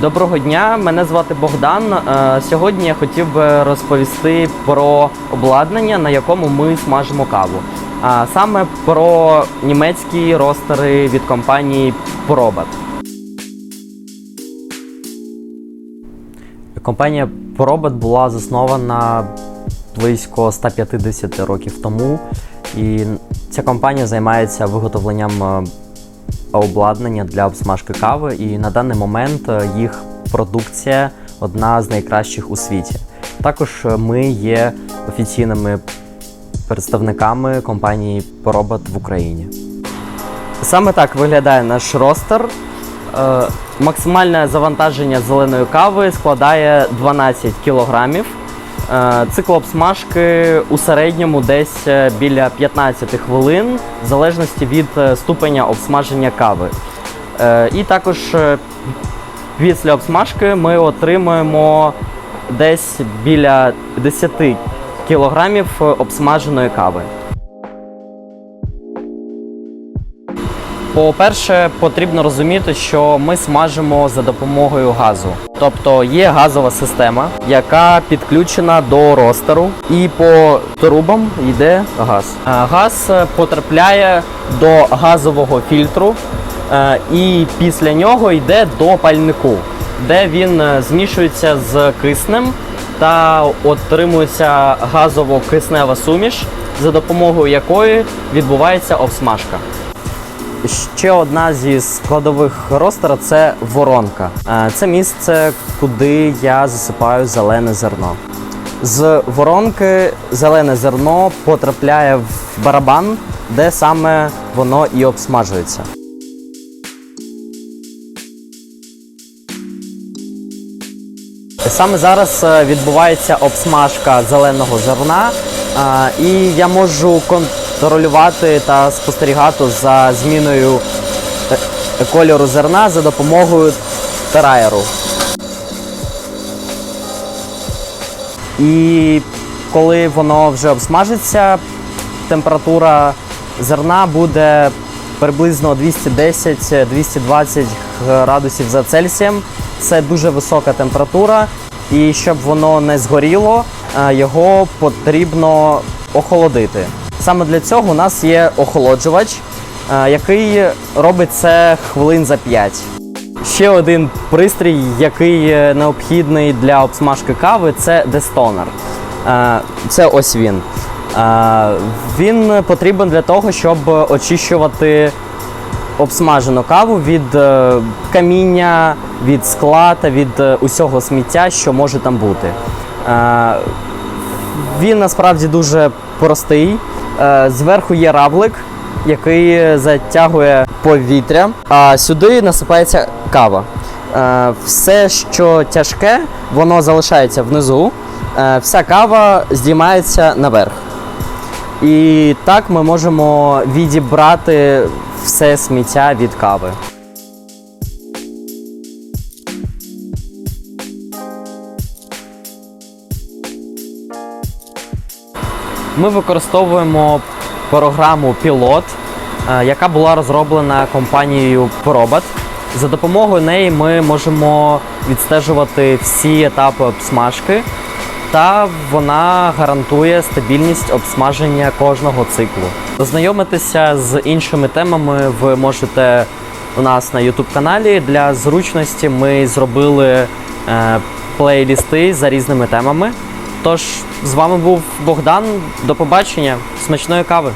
Доброго дня, мене звати Богдан. Е, Сьогодні я хотів би розповісти про обладнання, на якому ми смажимо каву. А саме про німецькі ростери від компанії Probat. Компанія Probat була заснована близько 150 років тому, і ця компанія займається виготовленням е, обладнання для обсмажки кави, і на даний момент е, їх продукція одна з найкращих у світі. Також е, ми є офіційними представниками компанії Поробот в Україні. Саме так виглядає наш ростер. Е, Максимальне завантаження зеленої кави складає 12 кілограмів. Е, Цикл обсмажки у середньому десь е, біля 15 хвилин, в залежності від е, ступеня обсмаження кави. І також після обсмажки ми отримуємо десь біля 10 кілограмів обсмаженої кави. По-перше, потрібно розуміти, що ми смажимо за допомогою газу. Тобто є газова система, яка підключена до ростеру, і по трубам йде газ. Е, Газ е, потрапляє до газового фільтру, е, і після нього йде до пальнику, де він змішується з киснем та отримується газово-киснева суміш, за допомогою якої відбувається обсмажка. Ще одна зі складових ростера це воронка. Е, Це місце, куди я засипаю зелене зерно. З воронки зелене зерно потрапляє в барабан, де саме воно і обсмажується. Саме зараз е, відбувається обсмажка зеленого зерна, е, і я можу контролювати та спостерігати за зміною е, кольору зерна за допомогою терайеру. І коли воно вже обсмажиться, температура зерна буде приблизно 210-220 градусів за Цельсієм. Це дуже висока температура, і щоб воно не згоріло, е, його потрібно охолодити. Саме для цього у нас є охолоджувач, е, який робить це хвилин за 5. Ще один пристрій, який необхідний для обсмажки кави, це дестонер. Е, Це ось він. Е, Він потрібен для того, щоб очищувати обсмажену каву від каміння, від скла та від усього сміття, що може там бути. Він насправді дуже простий. Е, Зверху є равлик, який затягує повітря, а сюди насипається кава. Е, Все, що тяжке, воно залишається внизу. Е, Вся кава здіймається наверх. І так ми можемо відібрати все сміття від кави. Ми використовуємо програму Pilot, е, яка була розроблена компанією Probot. За допомогою неї ми можемо відстежувати всі етапи обсмажки, та вона гарантує стабільність обсмаження кожного циклу. Ознайомитися з іншими темами ви можете у нас на YouTube каналі. Для зручності ми зробили е, плейлісти за різними темами. Тож з вами був Богдан. До побачення, смачної кави!